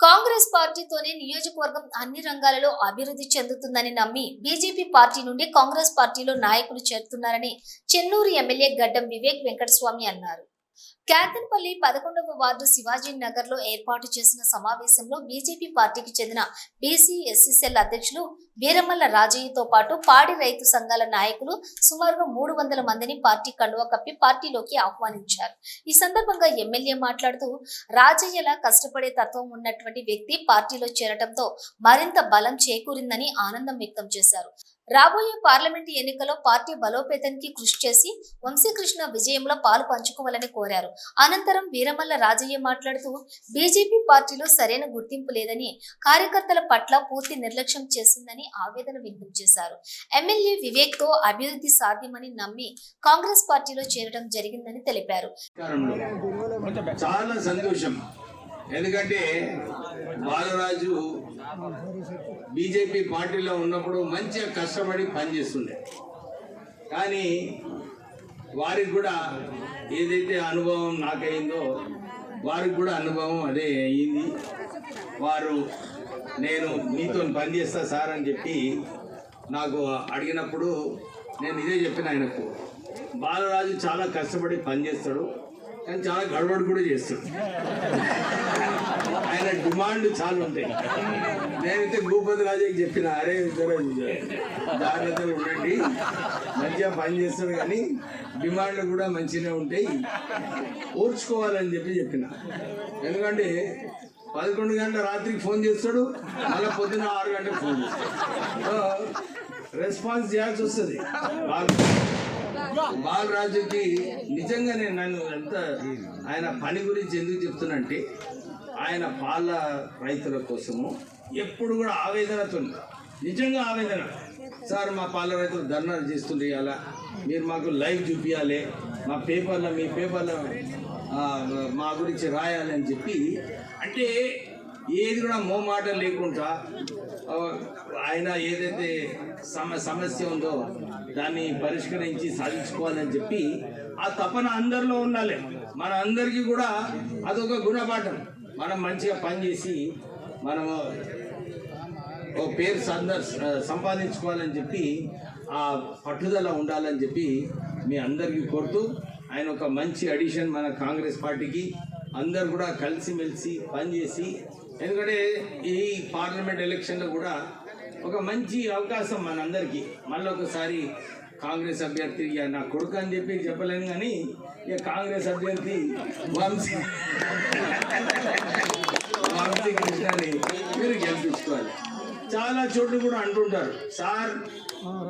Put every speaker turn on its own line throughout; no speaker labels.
కాంగ్రెస్ పార్టీతోనే నియోజకవర్గం అన్ని రంగాలలో అభివృద్ధి చెందుతుందని నమ్మి బీజేపీ పార్టీ నుండి కాంగ్రెస్ పార్టీలో నాయకులు చేరుతున్నారని చెన్నూరు ఎమ్మెల్యే గడ్డం వివేక్ వెంకటస్వామి అన్నారు. క్యాతన్పల్లి పదకొండవ వార్డు శివాజీ నగర్లో ఏర్పాటు చేసిన సమావేశంలో బీజేపీ పార్టీకి చెందిన బీసీ ఎస్సీసెల్ అధ్యక్షులు వీరమల్ల రాజయ్యతో పాటు పాడి రైతు సంఘాల నాయకులు సుమారుగా మూడు వందల మందిని పార్టీ కండువా కప్పి పార్టీలోకి ఆహ్వానించారు. ఈ సందర్భంగా ఎమ్మెల్యే మాట్లాడుతూ రాజయ్యలా కష్టపడే తత్వం ఉన్నటువంటి వ్యక్తి పార్టీలో చేరటంతో మరింత బలం చేకూరిందని ఆనందం వ్యక్తం చేశారు. రాబోయే పార్లమెంటు ఎన్నికల్లో పార్టీ బలోపేతానికి కృషి చేసి వంశీకృష్ణ విజయంలో పాలు పంచుకోవాలని కోరారు. అనంతరం వీరమల్ల రాజయ్య మాట్లాడుతూ బీజేపీ పార్టీలో సరైన గుర్తింపు లేదని కార్యకర్తల పట్ల పూర్తి నిర్లక్ష్యం చేసిందని ఆవేదన వ్యక్తం చేశారు. ఎమ్మెల్యే వివేక్తో అభివృద్ధి సాధ్యమని నమ్మి కాంగ్రెస్ పార్టీలో చేరడం జరిగిందని తెలిపారు.
చాలా సంతోషం. ఎందుకంటే బాలరాజు బీజేపీ పార్టీలో ఉన్నప్పుడు మంచిగా కష్టపడి పనిచేస్తుండే. కానీ వారికి కూడా ఏదైతే అనుభవం నాకైందో వారికి కూడా అనుభవం అదే అయింది. వారు నేను మీతో పనిచేస్తా సార్ అని చెప్పి నాకు అడిగినప్పుడు నేను ఇదే చెప్పిన ఆయనకు బాలరాజు చాలా కష్టపడి పనిచేస్తాడు. కానీ చాలా గడబడి కూడా చేస్తాడు. ఆయన డిమాండ్ చాలా ఉంటాయి. నేనైతే భూపతి రాజాకి చెప్పిన అరే ఇద్దరు జాగ్రత్తలు ఉండండి. మంచిగా పని చేస్తాడు కానీ డిమాండ్లు కూడా మంచిగానే ఉంటాయి. ఓర్చుకోవాలని చెప్పి చెప్పిన. ఎందుకంటే పదకొండు గంటల రాత్రికి ఫోన్ చేస్తాడు మళ్ళీ పొద్దున ఆరు గంటలకు ఫోన్ చేస్తాడు. రెస్పాన్స్ చేయాల్సి వస్తుంది. బాలరాజుకి నిజంగా నేను నన్ను ఎంత ఆయన పని గురించి ఎందుకు చెప్తున్నంటే ఆయన పాల రైతుల కోసము ఎప్పుడు కూడా ఆవేదనతో నిజంగా ఆవేదన. సార్ మా పాల రైతులు ధర్నాలు చేస్తుండే అలా మీరు మాకు లైవ్ చూపించాలి మా పేపర్లో మీ పేపర్లో మా గురించి రాయాలి అని చెప్పి అంటే ఏది కూడా మోమాట లేకుండా ఆయన ఏదైతే సమ సమస్య ఉందో దాన్ని పరిష్కరించి సాధించుకోవాలని చెప్పి ఆ తపన అందరిలో ఉండాలి. మన అందరికీ కూడా అదొక గుణపాఠం. మనం మంచిగా పనిచేసి మనము ఓ పేరు సంద సంపాదించుకోవాలని చెప్పి ఆ పట్టుదల ఉండాలని చెప్పి మీ అందరికీ కోరుతూ ఆయన ఒక మంచి అడిషన్ మన కాంగ్రెస్ పార్టీకి అందరు కూడా కలిసిమెలిసి పనిచేసి ఎందుకంటే ఈ పార్లమెంట్ ఎలక్షన్లో కూడా ఒక మంచి అవకాశం మనందరికీ. మళ్ళీ ఒకసారి కాంగ్రెస్ అభ్యర్థి ఇక నా కొడుకు అని చెప్పి చెప్పలేను కానీ ఇక కాంగ్రెస్ అభ్యర్థి వంశీ. వంశీ కృష్ణని మీరు గెలిపించుకోవాలి. చాలా చోట్ల కూడా అంటుంటారు సార్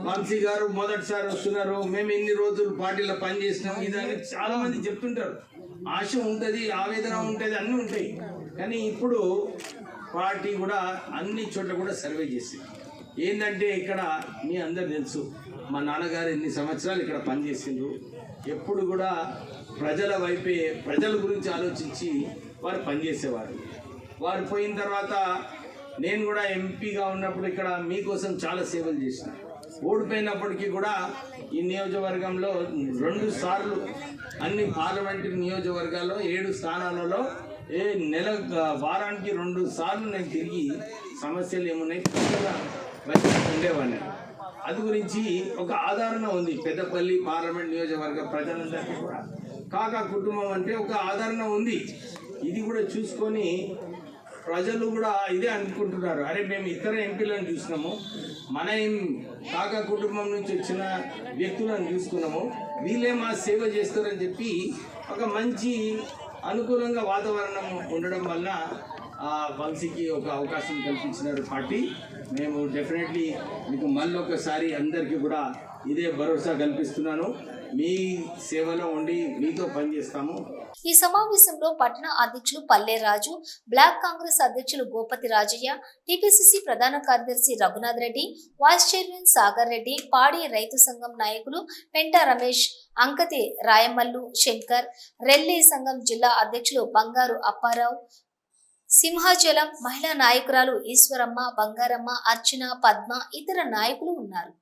వంశీ గారు మొదటిసారి వస్తున్నారు మేము ఎన్ని రోజులు పార్టీలో పనిచేసినాం. ఇదని చాలా మంది చెప్తుంటారు. ఆశ ఉంటుంది ఆవేదన ఉంటుంది అన్నీ ఉంటాయి. కానీ ఇప్పుడు పార్టీ కూడా అన్ని చోట్ల కూడా సర్వే చేసింది. ఏంటంటే ఇక్కడ మీ అందరు తెలుసు మా నాన్నగారు ఎన్ని సంవత్సరాలు ఇక్కడ పనిచేసిండ్రు. ఎప్పుడు కూడా ప్రజల వైపే ప్రజల గురించి ఆలోచించి వారు పనిచేసేవారు. వారు పోయిన తర్వాత నేను కూడా ఎంపీగా ఉన్నప్పుడు ఇక్కడ మీకోసం చాలా సేవలు చేసిన. ఓడిపోయినప్పటికీ కూడా ఈ నియోజకవర్గంలో రెండు సార్లు అన్ని పార్లమెంటరీ నియోజకవర్గాల్లో ఏడు స్థానాలలో ఏ నెల వారానికి రెండు సార్లు నేను తిరిగి సమస్యలు ఏమున్నాయి వచ్చి ఉండేవాడిని. అది గురించి ఒక ఆదరణ ఉంది పెద్దపల్లి పార్లమెంట్ నియోజకవర్గ ప్రజలందరికీ కూడా. కాకా కుటుంబం అంటే ఒక ఆదరణ ఉంది. ఇది కూడా చూసుకొని ప్రజలు కూడా ఇదే అనుకుంటున్నారు. అరే మేము ఇతర ఎంపీలను చూసినాము. మన కాక కాకా కుటుంబం నుంచి వచ్చిన వ్యక్తులను చూసుకున్నాము. వీళ్ళే మా సేవ చేస్తారని చెప్పి ఒక మంచి అనుకూలంగా వాతావరణం ఉండడం వల్ల వంశీకి ఒక అవకాశం కల్పించినారు పార్టీ. మేము డెఫినెట్లీ మీకు మళ్ళీ ఒకసారి అందరికీ కూడా ఇదే భరోసా కల్పిస్తున్నాను. మీ సేవలో ఉండి మీతో పనిచేస్తాము.
ఈ సమావేశంలో పట్టణ అధ్యక్షులు పల్లెరాజు బ్లాక్ కాంగ్రెస్ అధ్యక్షులు గోపతి రాజయ్య టిపిసిసి ప్రధాన కార్యదర్శి రఘునాథ్ రెడ్డి వైస్ చైర్మన్ సాగర్ రెడ్డి పాడి రైతు సంఘం నాయకులు పెంట రమేష్ అంకతి రాయమల్లు శంకర్ రెల్లి సంఘం జిల్లా అధ్యక్షులు బంగారు అప్పారావు సింహాచలం మహిళా నాయకురాలు ఈశ్వరమ్మ బంగారమ్మ అర్చన పద్మ ఇతర నాయకులు ఉన్నారు.